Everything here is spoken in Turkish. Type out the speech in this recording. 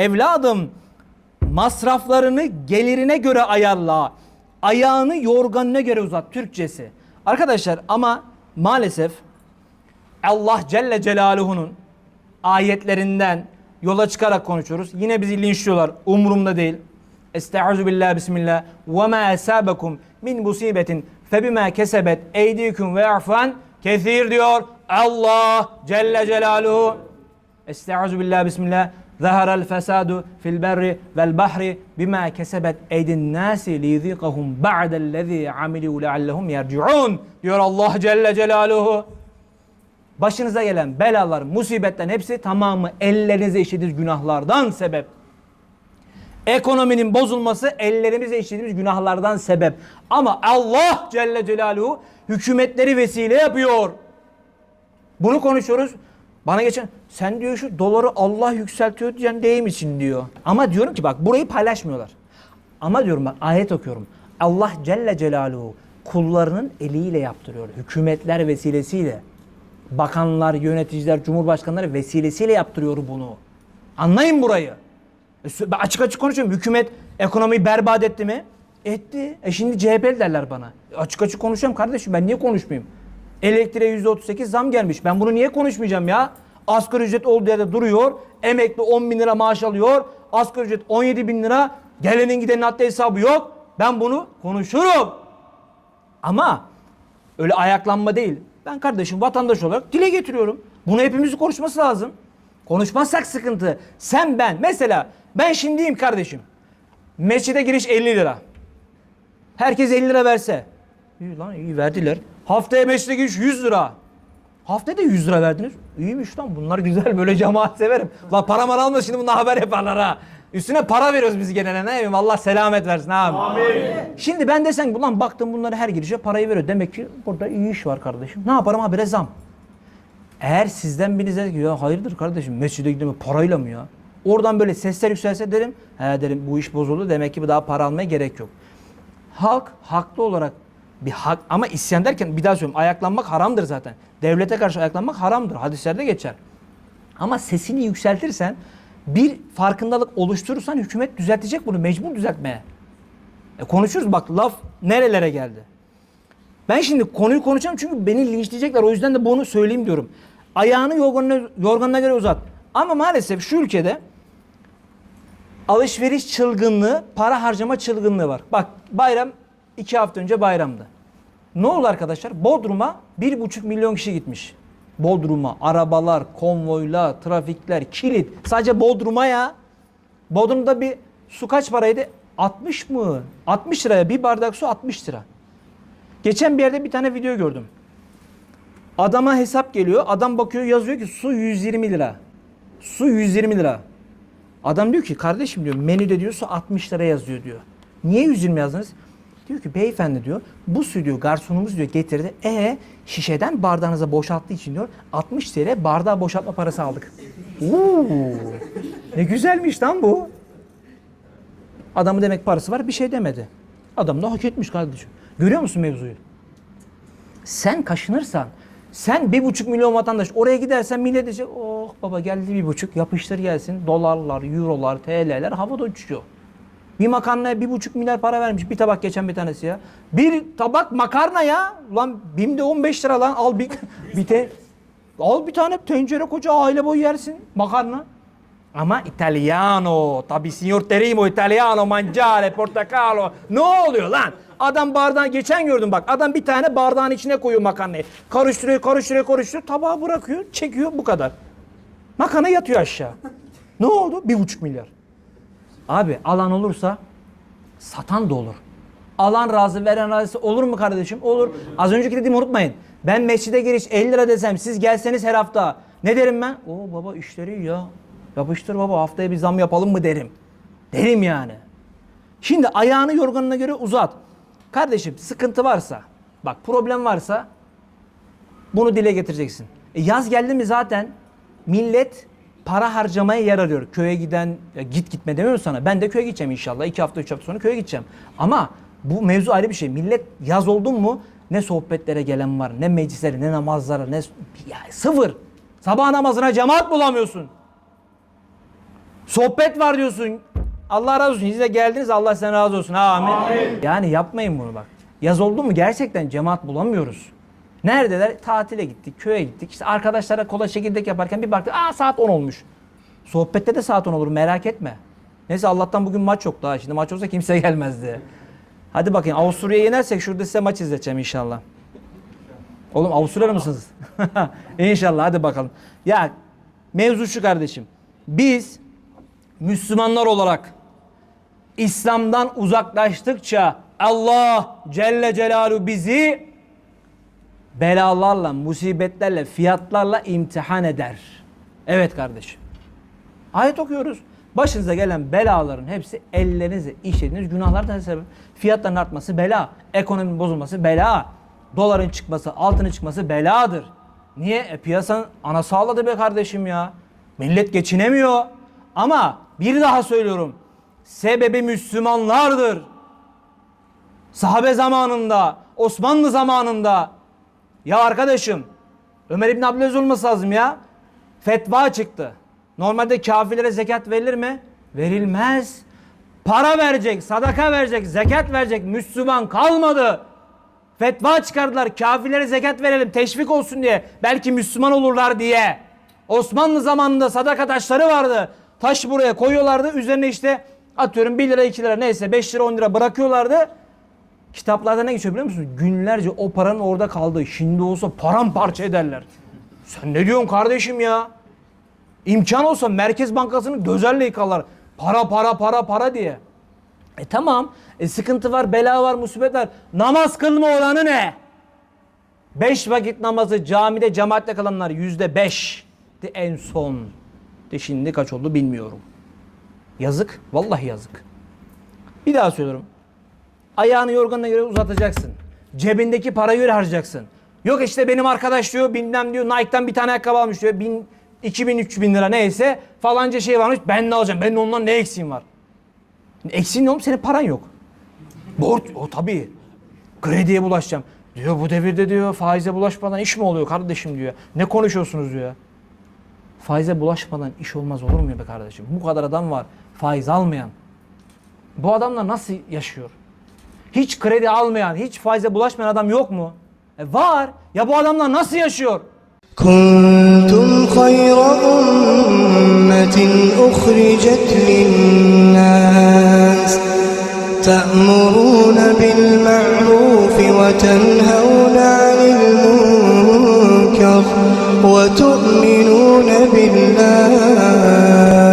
Evladım masraflarını gelirine göre ayarla. Ayağını yorganına göre uzat Türkçesi. Arkadaşlar ama maalesef Allah Celle Celaluhu'nun ayetlerinden yola çıkarak konuşuyoruz. Yine bizi linçliyorlar. Umurumda değil. Estaizu billah bismillah. Ve ma esabekum min musibetin febima kesebet eydiküm ve afan kesir diyor. Allah Celle Celaluhu. Estaizu billah bismillah. Zahara'l fesadu fil berri vel bahri bima kesebet eydin nasi liyzikahum ba'dellezî amilu leallehum yerciun diyor Allah Celle Celaluhu. Başınıza gelen belalar, musibetten hepsi tamamı ellerinize işlediğiniz günahlardan sebep. Ekonominin bozulması ellerimize işlediğimiz günahlardan sebep. Ama Allah Celle Celaluhu hükümetleri vesile yapıyor. Bunu konuşuyoruz. Bana geçen sen diyor şu doları Allah yükseltiyor diyen değil misin diyor. Ama diyorum ki bak burayı paylaşmıyorlar. Ama diyorum bak ayet okuyorum. Allah Celle Celaluhu kullarının eliyle yaptırıyor. Hükümetler vesilesiyle. Bakanlar, yöneticiler, cumhurbaşkanları vesilesiyle yaptırıyor bunu. Anlayın burayı. E, Ben açık açık konuşuyorum. Hükümet ekonomiyi berbat etti mi? Etti. E şimdi CHP'li derler bana. E, Açık açık konuşuyorum kardeşim. Ben niye konuşmayayım? Elektriğe %38 zam gelmiş. Ben bunu niye konuşmayacağım ya? Asgari ücret olduğu yerde duruyor. Emekli 10 bin lira maaş alıyor. Asgari ücret 17 bin lira. Gelenin gidenin haddi hesabı yok. Ben bunu konuşurum. Ama öyle ayaklanma değil. Ben kardeşim vatandaş olarak dile getiriyorum. Bunu hepimizin konuşması lazım. Konuşmazsak sıkıntı. Sen ben mesela ben şimdiyim kardeşim. Mescide giriş 50 lira. Herkes 50 lira verse. İyi lan iyi verdiler. Haftaya mescide giriş 100 lira. Haftaya da 100 lira verdiniz. İyiymiş lan bunlar güzel böyle cemaat severim. La para mara alma şimdi bundan haber yaparlar ha. Üstüne para veriyoruz biz genelde ne yapayım Allah selamet versin abi. Şimdi ben desen ulan baktım bunları her girişe parayı veriyor. Demek ki burada iyi iş var kardeşim. Ne yaparım habire zam. Eğer sizden biriniz der ki ya hayırdır kardeşim mescide gidiyor parayla mı ya? Oradan böyle sesler yükselse derim. He derim bu iş bozuldu demek ki bir daha para almaya gerek yok. Halk haklı olarak bir hak ama isyan derken bir daha söylüyorum ayaklanmak haramdır zaten. Devlete karşı ayaklanmak haramdır. Hadislerde geçer. Ama sesini yükseltirsen bir farkındalık oluşturursan hükümet düzeltecek bunu mecbur düzeltmeye. E konuşuruz bak laf nerelere geldi. Ben şimdi konuyu konuşacağım çünkü beni linçleyecekler. O yüzden de bunu söyleyeyim diyorum. Ayağını yorganına, yorganına göre uzat. Ama maalesef şu ülkede alışveriş çılgınlığı, para harcama çılgınlığı var. Bak bayram iki hafta önce bayramdı. Ne oldu arkadaşlar? Bodrum'a bir buçuk milyon kişi gitmiş. Bodrum'a arabalar, konvoylar, trafikler, kilit. Sadece Bodrum'a ya. Bodrum'da bir su kaç paraydı? 60 mı? 60 liraya bir bardak su 60 lira. Geçen bir yerde bir tane video gördüm. Adama hesap geliyor. Adam bakıyor yazıyor ki su 120 lira. Su 120 lira. Adam diyor ki kardeşim diyor menüde diyor su 60 lira yazıyor diyor. Niye 120 yazdınız? Diyor ki beyefendi diyor bu su diyor garsonumuz diyor getirdi. E şişeden bardağınıza boşalttığı için diyor 60 TL bardağı boşaltma parası aldık. Oo, ne güzelmiş lan bu. Adamı demek parası var bir şey demedi. Adam da hak etmiş kardeşim. Görüyor musun mevzuyu? Sen kaşınırsan, sen bir buçuk milyon vatandaş oraya gidersen millet diyecek oh baba geldi bir buçuk yapıştır gelsin. Dolarlar, eurolar, TL'ler havada uçuyor. Bir makarnaya bir buçuk milyar para vermiş bir tabak geçen bir tanesi ya. Bir tabak makarna ya. Ulan BİM'de 15 lira lan al bir, bir te, al bir tane tencere koca aile boyu yersin makarna. Ama italiano, tabi signor terimo italiano, mangiare, portakalo. Ne oluyor lan? Adam bardağın geçen gördüm bak. Adam bir tane bardağın içine koyuyor makarnayı. Karıştırıyor, karıştırıyor, karıştırıyor. Tabağı bırakıyor, çekiyor bu kadar. Makarna yatıyor aşağı. Ne oldu? Bir buçuk milyar. Abi alan olursa satan da olur. Alan razı, veren razı olur mu kardeşim? Olur. Az önceki dediğimi unutmayın. Ben mescide giriş 50 lira desem siz gelseniz her hafta. Ne derim ben? Oo baba işleri iyi ya. Yapıştır baba haftaya bir zam yapalım mı derim. Derim yani. Şimdi ayağını yorganına göre uzat. Kardeşim sıkıntı varsa, bak problem varsa bunu dile getireceksin. E yaz geldi mi zaten millet para harcamaya yer arıyor. Köye giden, ya git gitme demiyorum sana. Ben de köye gideceğim inşallah. İki hafta, üç hafta sonra köye gideceğim. Ama bu mevzu ayrı bir şey. Millet yaz oldun mu ne sohbetlere gelen var, ne meclislere, ne namazlara, ne... Ya sıfır. Sabah namazına cemaat bulamıyorsun. Sohbet var diyorsun. Allah razı olsun. Siz de geldiniz. Allah sen razı olsun. Amin. Yani yapmayın bunu bak. Yaz oldu mu gerçekten cemaat bulamıyoruz. Neredeler? Tatile gittik, köye gittik. İşte arkadaşlara kola çekirdek yaparken bir baktık. Aa saat 10 olmuş. Sohbette de saat 10 olur merak etme. Neyse Allah'tan bugün maç yok daha. Şimdi maç olsa kimse gelmezdi. Hadi bakayım Avusturya'yı yenersek şurada size maç izleteceğim inşallah. Oğlum Avusturyalı mısınız? inşallah hadi bakalım. Ya mevzu şu kardeşim. Biz Müslümanlar olarak İslam'dan uzaklaştıkça Allah Celle Celaluhu bizi belalarla, musibetlerle, fiyatlarla imtihan eder. Evet kardeşim. Ayet okuyoruz. Başınıza gelen belaların hepsi ellerinizle işlediğiniz günahlardan sebep. Fiyatların artması bela, ekonominin bozulması bela, doların çıkması, altının çıkması beladır. Niye? E, piyasanın ana sağladı be kardeşim ya. Millet geçinemiyor. Ama bir daha söylüyorum. Sebebi Müslümanlardır. Sahabe zamanında, Osmanlı zamanında ya arkadaşım Ömer İbn Abdülaziz olması lazım ya. Fetva çıktı. Normalde kafirlere zekat verilir mi? Verilmez. Para verecek, sadaka verecek, zekat verecek Müslüman kalmadı. Fetva çıkardılar. Kafirlere zekat verelim teşvik olsun diye. Belki Müslüman olurlar diye. Osmanlı zamanında sadaka taşları vardı. Taş buraya koyuyorlardı. Üzerine işte atıyorum 1 lira 2 lira neyse 5 lira 10 lira bırakıyorlardı. Kitaplarda ne geçiyor biliyor musun? Günlerce o paranın orada kaldığı. Şimdi olsa paramparça ederler. Sen ne diyorsun kardeşim ya? İmkan olsa Merkez Bankası'nı gözlerle yıkarlar. Para para para para diye. E tamam. E sıkıntı var, bela var, musibet var. Namaz kılma oranı ne? Beş vakit namazı camide cemaatle kılanlar yüzde beş. En son. De şimdi kaç oldu bilmiyorum. Yazık. Vallahi yazık. Bir daha söylüyorum. Ayağını yorganına göre uzatacaksın. Cebindeki parayı göre harcayacaksın. Yok işte benim arkadaş diyor bilmem diyor Nike'dan bir tane ayakkabı almış diyor. Bin, 2000 3000 lira neyse falanca şey varmış ben ne alacağım? Benim ondan ne eksiğim var? Eksiğin ne oğlum? Senin paran yok. Borç o tabii. Krediye bulaşacağım. Diyor bu devirde diyor faize bulaşmadan iş mi oluyor kardeşim diyor. Ne konuşuyorsunuz diyor. Faize bulaşmadan iş olmaz olur mu be kardeşim? Bu kadar adam var faiz almayan. Bu adamlar nasıl yaşıyor? Hiç kredi almayan, hiç faize bulaşmayan adam yok mu? E var. Ya bu adamlar nasıl yaşıyor? كنتم خير أمة أخرجت للناس تأمرون بالمعروف وتنهون عن المنكر وتؤمنون بالله